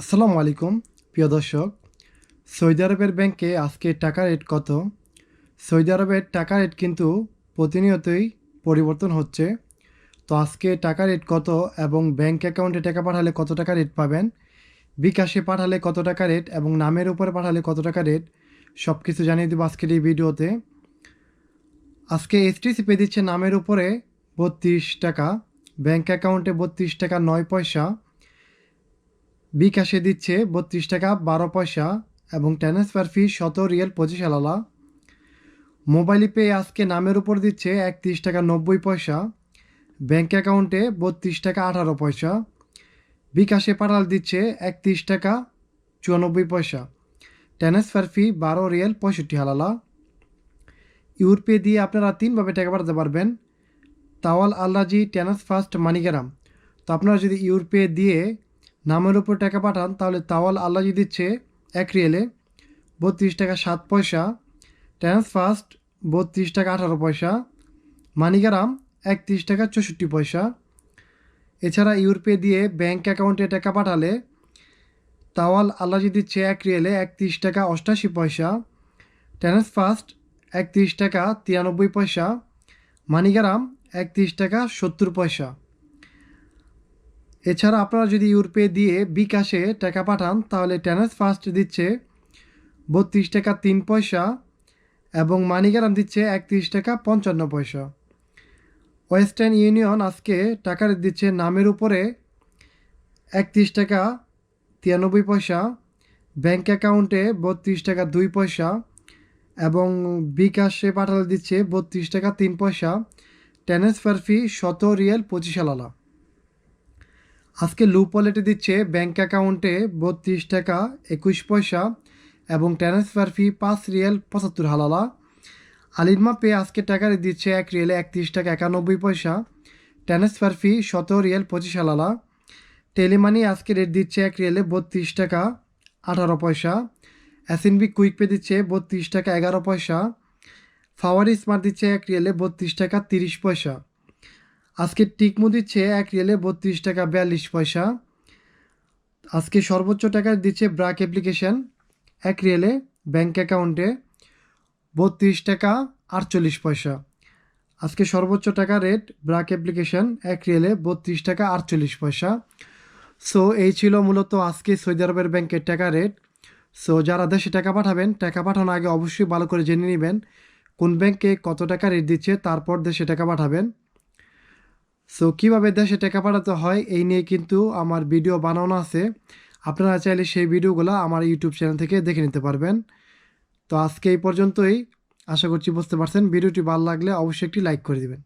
আসসালামু আলাইকুম, প্রিয় দর্শক। সৌদি আরবের ব্যাংকে আজকে টাকা রেট কত? সৌদি আরবের টাকা রেট কিন্তু প্রতিনিয়তই পরিবর্তন হচ্ছে। তো আজকে টাকা রেট কত এবং ব্যাংক অ্যাকাউন্টে টাকা পাঠালে কত টাকা রেট পাবেন? বিকাশে পাঠালে কত টাকা রেট এবং নামের উপরে পাঠালে কত টাকা রেট? সব কিছু জানিয়ে দেবো আজকের এই ভিডিওতে। আজকে এসটিসি পে দিচ্ছে নামের উপরে বত্রিশ টাকা, ব্যাংক অ্যাকাউন্টে বত্রিশ টাকা নয় পয়সা বিকাশে দিচ্ছে বত্রিশ টাকা বারো পয়সা এবং ট্রান্সফার ফি শত রিয়েল পঁচিশ আলালা মোবাইল পে আজকে নামের উপর দিচ্ছে একত্রিশ টাকা নব্বই পয়সা। ব্যাঙ্ক অ্যাকাউন্টে বত্রিশ টাকা আঠারো পয়সা। বিকাশে পাঠাল দিচ্ছে একত্রিশ টাকা চুরানব্বই পয়সা। ট্রান্সফার ফি বারো রিয়েল পঁয়ষট্টি হালালা। ইউরপে দিয়ে আপনারা তিনভাবে টাকা পাঠাতে পারবেন। তাওয়াল আল্লাজি ট্যানাস ফার্স্ট মানিকেরাম তো আপনারা যদি ইউরপে দিয়ে নামের উপর টাকা পাঠান, তাহলে তাওয়াল আল্লাজি দিচ্ছে এক রিয়েলে বত্রিশ টাকা সাত পয়সা ট্যানাস ফার্স্ট বত্রিশ টাকা আঠারো পয়সা, মানিকারাম একত্রিশ টাকা চৌষট্টি পয়সা। এছাড়া ইউরপে দিয়ে ব্যাংক অ্যাকাউন্টে টাকা পাঠালে তাওয়াল আল্লাজি দিচ্ছে এক রিয়েলে একত্রিশ টাকা অষ্টাশি পয়সা ট্যানাস ফার্স্ট একত্রিশ টাকা তিরানব্বই পয়সা, মানিকারাম একত্রিশ টাকা সত্তর পয়সা। এছাড়া আপনারা যদি ইউরপে দিয়ে বিকাশে টাকা পাঠান, তাহলে ট্যানাস ফার্স্ট দিচ্ছে বত্রিশ টাকা তিন পয়সা এবং মানিগ্রাম দিচ্ছে একত্রিশ টাকা পঞ্চান্ন পয়সা। ওয়েস্টার্ন ইউনিয়ন আজকে টাকা দিচ্ছে নামের উপরে একত্রিশ টাকা তিরানব্বই পয়সা ব্যাঙ্ক অ্যাকাউন্টে বত্রিশ টাকা দুই পয়সা এবং বিকাশে পাঠালে দিচ্ছে বত্রিশ টাকা তিন পয়সা। ট্রান্সফার ফি শত রিয়েল পঁচিশ আলালা আজকে লুপ ওয়ালেটে দিচ্ছে ব্যাঙ্ক অ্যাকাউন্টে বত্রিশ টাকা, একুশ পয়সা এবং ট্রান্সফার ফি পাঁচ রিয়েল পঁচাত্তর হালালা। আলিরমা পে আজকে টাকা দিচ্ছে এক রিয়েলে একত্রিশ টাকা একানব্বই পয়সা। ট্রান্সফার ফি শত রিয়েল পঁচিশ হালালা। টেলিমানি আজকে রেট দিচ্ছে এক রিয়েলে বত্রিশ টাকা আঠারো পয়সা। এসএনবি কুইক পে দিচ্ছে বত্রিশ টাকা এগারো পয়সা। ফাওয়ারি স্মার্ট দিচ্ছে এক রিয়েলে বত্রিশ টাকা তিরিশ পয়সা। আজকে টিকমু দিচ্ছে এক রিয়েলে বত্রিশ টাকা বিয়াল্লিশ পয়সা। আজকে সর্বোচ্চ টাকা দিচ্ছে ব্রাক অ্যাপ্লিকেশন, এক রিয়েলে ব্যাঙ্ক অ্যাকাউন্টে বত্রিশ টাকা আটচল্লিশ পয়সা। আজকে সর্বোচ্চ টাকা রেট ব্রাক অ্যাপ্লিকেশন, এক রিয়েলে বত্রিশ টাকা আটচল্লিশ পয়সা। সো, এই ছিল মূলত আজকে সৌদি আরবের ব্যাংকের টাকা রেট। সো, যারা দেশে টাকা পাঠাবেন, টাকা পাঠানোর আগে অবশ্যই ভালো করে জেনে নেবেন কোন ব্যাংকে কত টাকা রেট দিচ্ছে, তারপর দেশে টাকা পাঠাবেন। সো কীভাবে দেশে টাকা পাঠাতে হয়, এই নিয়ে কিন্তু আমার ভিডিও বানানো আছে। আপনারা চাইলে সেই ভিডিওগুলো আমার ইউটিউব চ্যানেল থেকে দেখে নিতে পারবেন। তো আজকে এই পর্যন্তই। আশা করছি বুঝতে পারছেন। ভিডিওটি ভালো লাগলে অবশ্যই একটি লাইক করে দিবেন।